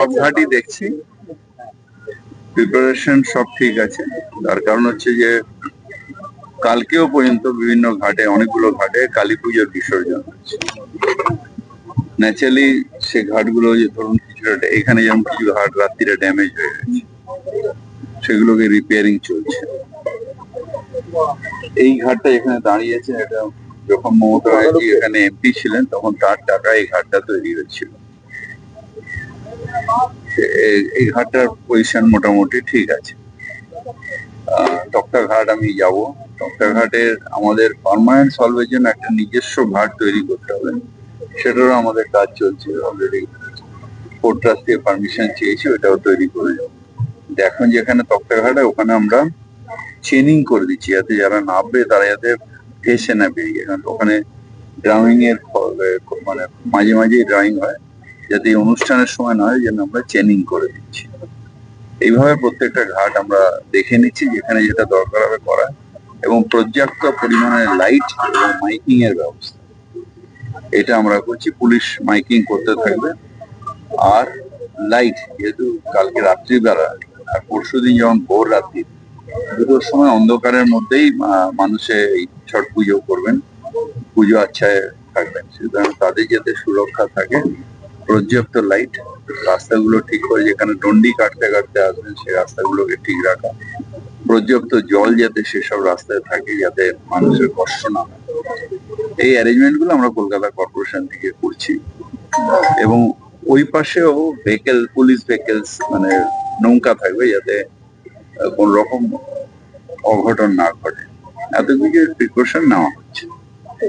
সব ঘাটই দেখছি। প্রিপারেশন সব ঠিক আছে। তার কারণ হচ্ছে যে, কালকেও পর্যন্ত বিভিন্ন ঘাটে, অনেকগুলো ঘাটে কালী পুজোর বিসর্জন ন্যাচারালি সে ঘাটগুলো যে ধরুন কিছুটা এখানে যেমন কিছু ঘাট রাত্রিরে ড্যামেজ হয়ে গেছে, সেগুলোকে রিপেয়ারিং চলছে। এই ঘাটটা এখানে দাঁড়িয়েছে, এটা যখন মমতা এখানে এমপি ছিলেন, তখন তার টাকা এই ঘাটটা তৈরি হয়েছিল। এই ঘাটটার পজিশন মোটামুটি ঠিক আছে। আহ, ঘাট আমি যাব। তক্তা ঘাটের আমাদের পার্মানেন্ট সলভের জন্য একটা নিজস্ব ঘাট তৈরি করতে হবে। সেটারও আমাদের কাজ চলছে অলরেডি কোর্ট ট্রাস্ট থেকে পারমিশন চেয়েছি ওটাও তৈরি করে যাব এখন যেখানে তক্তা ঘাট ওখানে আমরা চেনিং করে দিচ্ছি যাতে যারা নামবে তারা যাতে ভেসে না বেরিয়ে। কারণ ওখানে ড্রাইভিং এর মানে মাঝে মাঝেই ড্রাইভিং হয়। যাতে অনুষ্ঠানের সময় না হয় যেন আমরা চেনিং করে দিচ্ছি। এইভাবে প্রত্যেকটা ঘাট আমরা দেখে নিচ্ছি, যেখানে যেটা দরকার হবে করা এবং পর্যাপ্ত পরিমাণে লাইট এবং মাইকিং এর ব্যবস্থা। এটা আমরা করছি, পুলিশ মাইকিং করতে থাকবে। আর লাইট যেহেতু কালকে রাত্রিবেলা আর পরশু দিন যখন ভোর রাত্রি, দুটোর সময় অন্ধকারের মধ্যেই মানুষে এই ছট পুজো করবেন, পুজো আচ্ছায় থাকবেন। সুতরাং তাদের যাতে সুরক্ষা থাকে পর্যাপ্ত লাইট রাস্তাগুলো ঠিক করে যেখানে ডন্ডি কাটতে কাটতে আসবেন, সেই রাস্তাগুলোকে ঠিক রাখা। পর্যাপ্ত জল যাতে সেসব রাস্তায় থাকে, যাতে মানুষের কষ্ট না হয়। এই অ্যারেঞ্জমেন্টগুলো আমরা কলকাতা কর্পোরেশন থেকে করছি। এবং ওই পাশেও ভেহিকেল পুলিশ ভেহিকেলস মানে নৌকা থাকবে যাতে কোন রকম অঘটন না ঘটে। এত কিছু প্রিকশন নেওয়া হচ্ছে।